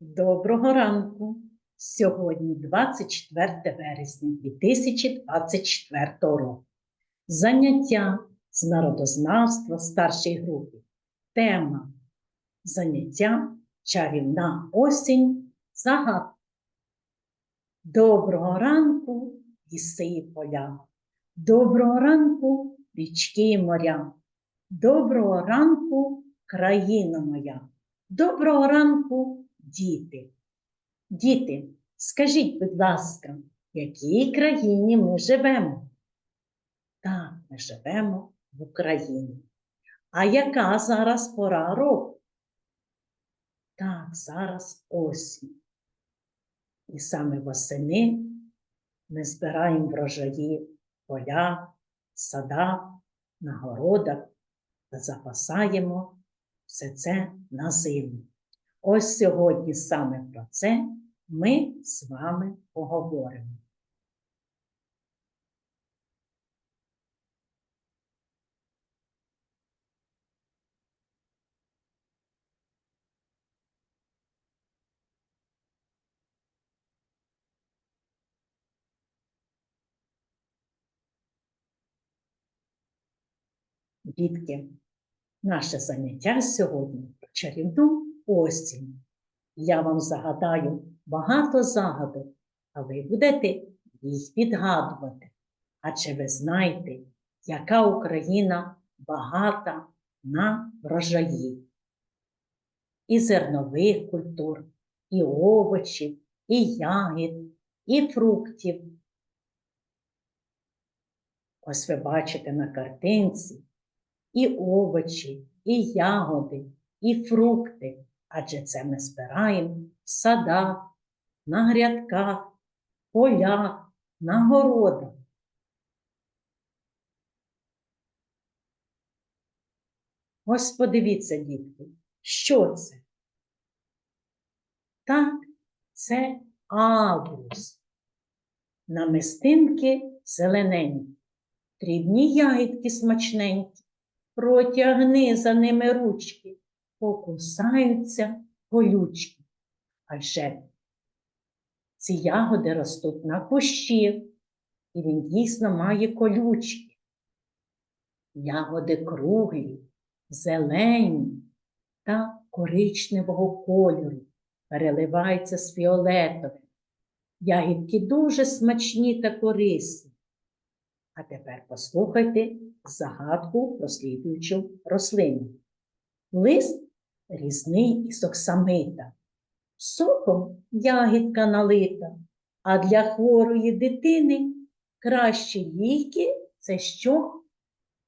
Доброго ранку! Сьогодні 24 вересня 2024 року. Заняття з народознавства старшій групі. Тема заняття чарівна осінь загад. Доброго ранку, ліси поля. Доброго ранку, річки і моря. Доброго ранку, країна моя. Доброго ранку, діти. Діти, скажіть, будь ласка, в якій країні ми живемо? Так, ми живемо в Україні. А яка зараз пора року? Так, зараз осінь. І саме восени ми збираємо врожаї в полях, садах, на городах та запасаємо все це на зиму. Ось сьогодні саме про це ми з вами поговоримо. Дітки, наше заняття сьогодні про чарівну осінь. Я вам загадаю багато загадок, а ви будете їх відгадувати. Адже ви знаєте, яка Україна багата на врожаї. І зернових культур, і овочів, і ягід, і фруктів. Ось ви бачите на картинці і овочі, і ягоди, і фрукти, адже це ми збираємо в садах, на грядках, полях, на городах. Ось подивіться, дітки, що це? Так, це агрус. Намистинки зелененькі, дрібні ягідки смачненькі, протягни за ними ручки, покусаються колючки. Адже ці ягоди ростуть на кущі, і він дійсно має колючки. Ягоди круглі, зелені та коричневого кольору, переливаються з фіолетовим. Ягідки дуже смачні та корисні. А тепер послухайте загадку про слідуючу рослину. Лист різний із оксамита, соком ягідка налита, а для хворої дитини кращі ліки це що?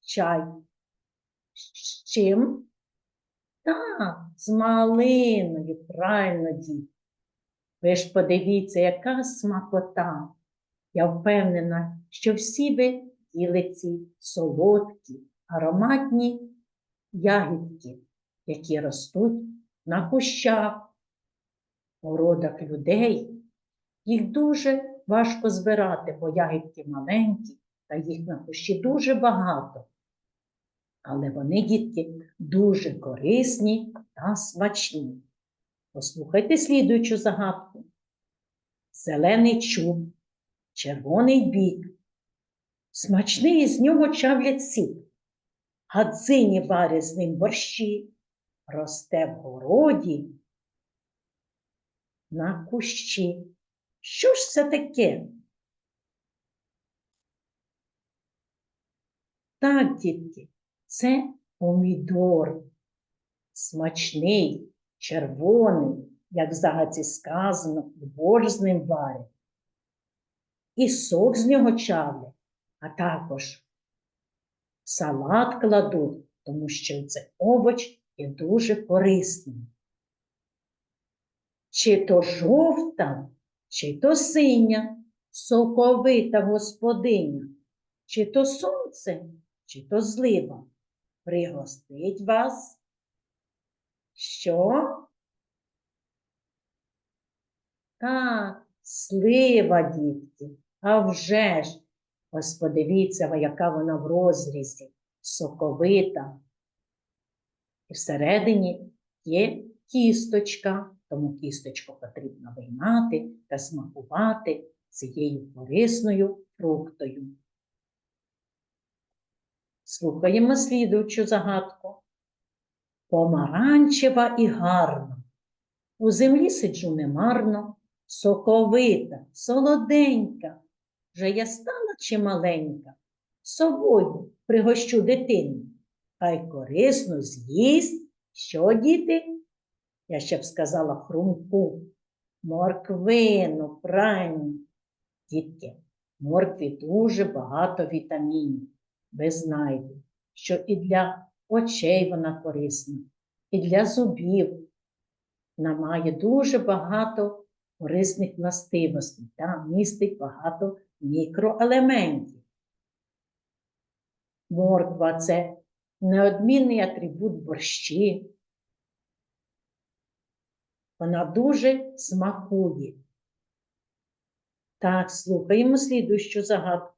Чай. З чим? Так, з малиною, правильно, діти. Ви ж подивіться, яка смакота. Я впевнена, що всі ви їли ці солодкі, ароматні ягідки, які ростуть на кущах, городах людей. Їх дуже важко збирати, бо ягідки маленькі, та їх на кущі дуже багато. Але вони, дітки, дуже корисні та смачні. Послухайте слідуючу загадку. Зелений чуб, червоний бік. Смачний із нього чавлять сік. Гадзині варять з ним борщі, росте в городі на кущі. Що ж це таке? Так, дітки, це помідор. Смачний, червоний, як в загадці сказано, борщ з ним. І сок з нього чавлять, а також салат кладуть, тому що це овоч є дуже корисний. Чи то жовта, чи то синя, соковита господиня, чи то сонце, чи то злива. Пригостить вас. Що? Так, слива, дітки, а вже ж, ось подивіться, яка вона в розрізі, соковита. І всередині є кісточка, тому кісточку потрібно виймати та смакувати цією корисною фруктою. Слухаємо слідуючу загадку. Помаранчева і гарна. У землі сиджу немарно, соковита, солоденька. Вже я стала чималенька, собою пригощу дитину. Хай корисно з'їсть, що діти? Я ще б сказала хрумку, морквину, правильно. Дітки, моркві дуже багато вітамінів. Ви знаєте, що і для очей вона корисна, і для зубів. Вона має дуже багато корисних властивостей та містить багато мікроелементів. Морква це неодмінний атрибут борщі. Вона дуже смакує. Так, слухаємо слідущу загадку.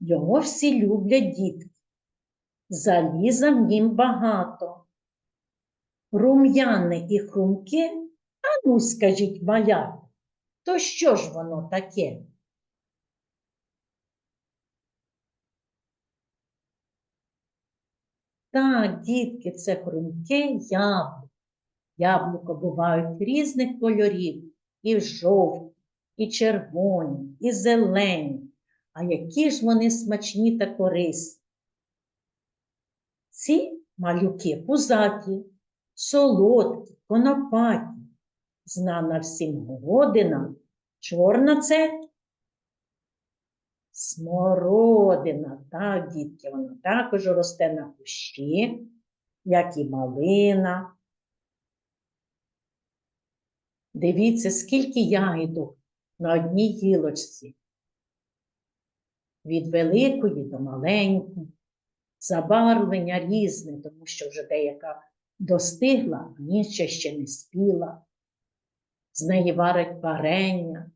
Його всі люблять дітки. Заліза в нім багато. Рум'яне і хрумке, а ну скажіть малята, то що ж воно таке? Так, дітки, це хрумке яблуко. Яблуко бувають різних кольорів, і жовті, і червоні, і зелені. А які ж вони смачні та корисні. Ці малюки пузаті, солодкі, конопаті, знана всім городина, чорна це смородина. Так, дітки, вона також росте на кущі, як і малина. Дивіться, скільки ягідок на одній гілочці. Від великої до маленької, забарвлення різне, тому що вже деяка достигла, а інша ще не спіла. З неї варять варення,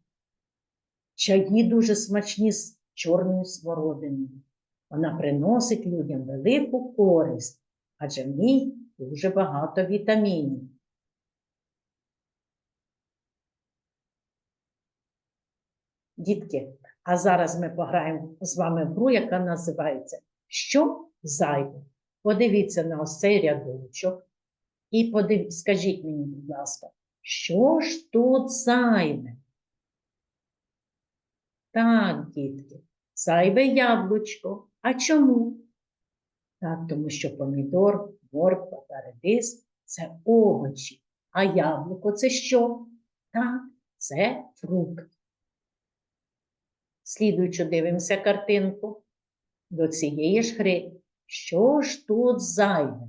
чаї дуже смачні з чорною смородиною. Вона приносить людям велику користь, адже в ній дуже багато вітамінів. Дітки, а зараз ми пограємо з вами в гру, яка називається Що зайве? Подивіться на ось цей рядочок і подив... скажіть мені, будь ласка, що ж тут зайве? Так, дітки, зайве яблучко. А чому? Так, тому що помідор, морква та редис це овочі, а яблуко це що? Так, це фрукт. Слідуючи дивимося картинку до цієї ж гри. Що ж тут зайве?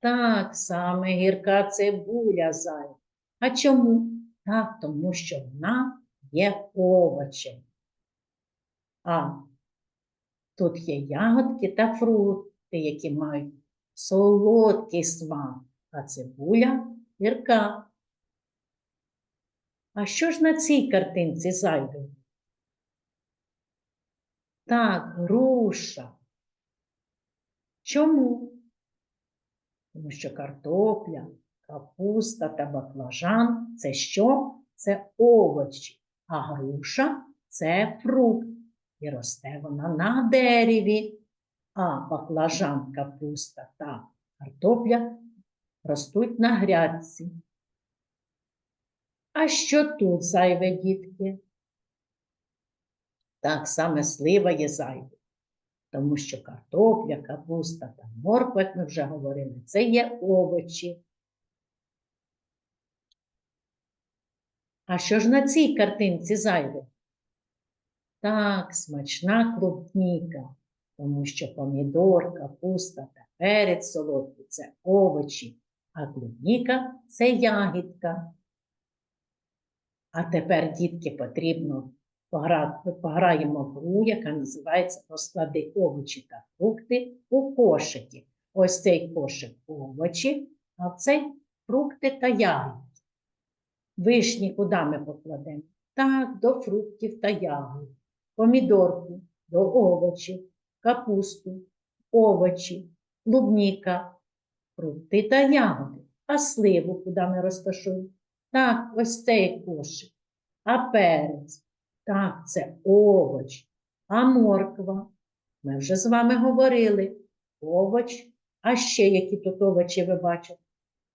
Так, саме гірка цибуля зайва. А чому? Так, тому що вона є овочем. А тут є ягодки та фрукти, які мають солодкий смак, а цибуля гірка. А що ж на цій картинці зайве? Так, груша. Чому? Тому що картопля, капуста та баклажан це що? Це овочі, а груша це фрукт. І росте вона на дереві, а баклажан, капуста та картопля ростуть на грядці. А що тут зайве, дітки? Так саме слива є зайве, тому що картопля, капуста та морква, як ми вже говорили, це є овочі. А що ж на цій картинці зайве? Так, смачна клубніка, тому що помідор, капуста та перець солодкий це овочі, а клубніка це ягідка. А тепер, дітки, потрібно пограємо в гру, яка називається Розклади овочі та фрукти у кошики. Ось цей кошик овочі, а цей фрукти та ягоди. Вишні куди ми покладемо? Так, до фруктів та ягод. Помідорку до овочів, капусту, овочі, клубніка, фрукти та ягоди. А сливу куди ми розташуємо? Так, ось цей кошик. А перець? Так, це овоч. А морква? Ми вже з вами говорили. Овоч. А ще які тут овочі ви бачите?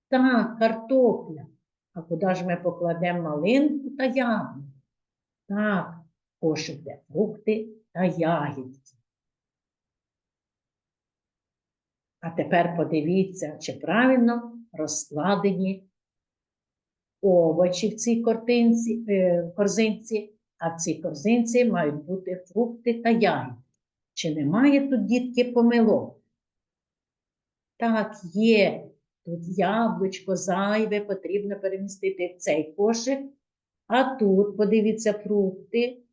Так, картопля. А куди ж ми покладемо малинку та ягоду? Так, кошик де фрукти та ягідки. А тепер подивіться, чи правильно розкладені овочі в цій картинці, е, корзинці, а в цій корзинці мають бути фрукти та ягідки. Чи немає тут дітки помилок? Так, є. Тут яблучко зайве потрібно перемістити в цей кошик. А тут, подивіться, фрукти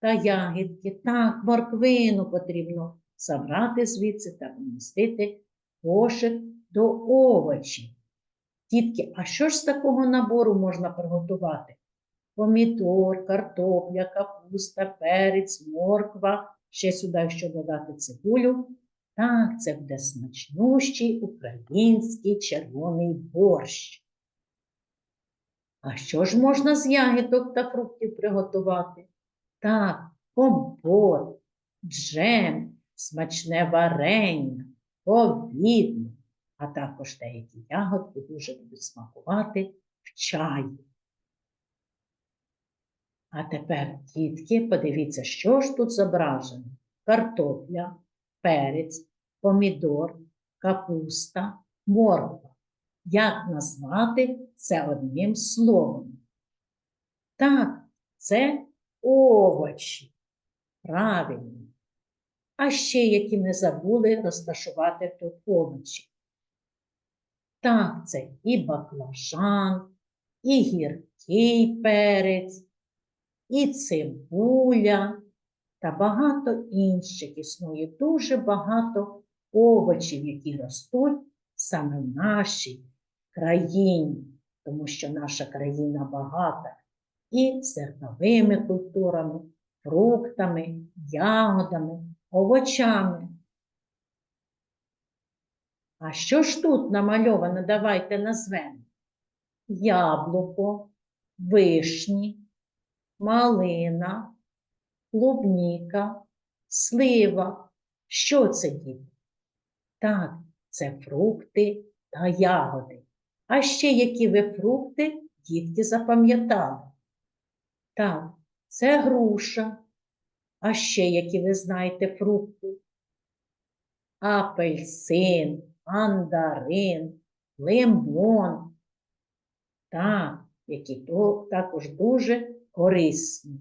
та ягідки. Так, морквину потрібно забрати звідси та помістити кошик до овочів. Дітки, а що ж з такого набору можна приготувати? Помідор, картопля, капуста, перець, морква, ще сюди, якщо додати цибулю. Так, це буде смачнющий український червоний борщ. А що ж можна з ягідок та фруктів приготувати? Так, компот, джем, смачне варення, повідно, а також деякі ягодки дуже будуть смакувати в чаї. А тепер, дітки, подивіться, що ж тут зображено: картопля, перець, помідор, капуста, морква. Як назвати це одним словом? Так, це овочі. Правильно. А ще які ми забули розташувати тут овочі. Так, це і баклажан, і гіркий перець, і цибуля та багато інших. Існує дуже багато овочів, які ростуть саме в нашій країні, тому що наша країна багата і зерновими культурами, фруктами, ягодами, овочами. А що ж тут намальовано? Давайте назвемо. Яблуко, вишні, малина, клубніка, слива. Що це діти? Так, це фрукти та ягоди. А ще які ви фрукти дітки запам'ятали? Так, це груша. А ще які ви знаєте фрукти? Апельсин, мандарин, лимон. Так, які також дуже корисні.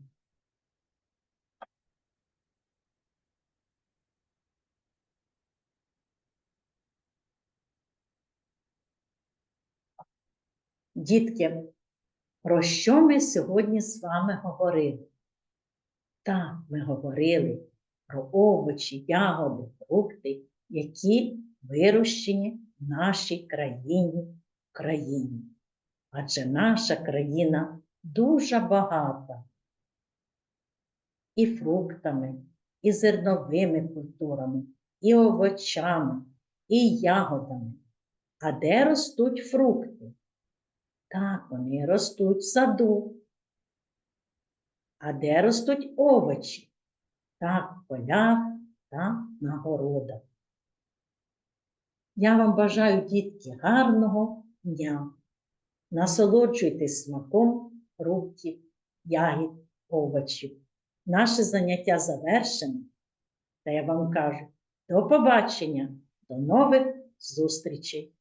Дітки, про що ми сьогодні з вами говорили? Так, ми говорили про овочі, ягоди, фрукти, які вирощені в нашій країні, країні. Адже наша країна дуже багата і фруктами, і зерновими культурами, і овочами, і ягодами. А де ростуть фрукти? Так, вони ростуть в саду. А де ростуть овочі? Так, в полях та на городах. Я вам бажаю, дітки, гарного дня. Насолоджуйтесь смаком фруктів, ягід, овочів. Наше заняття завершено. Та я вам кажу до побачення, до нових зустрічей!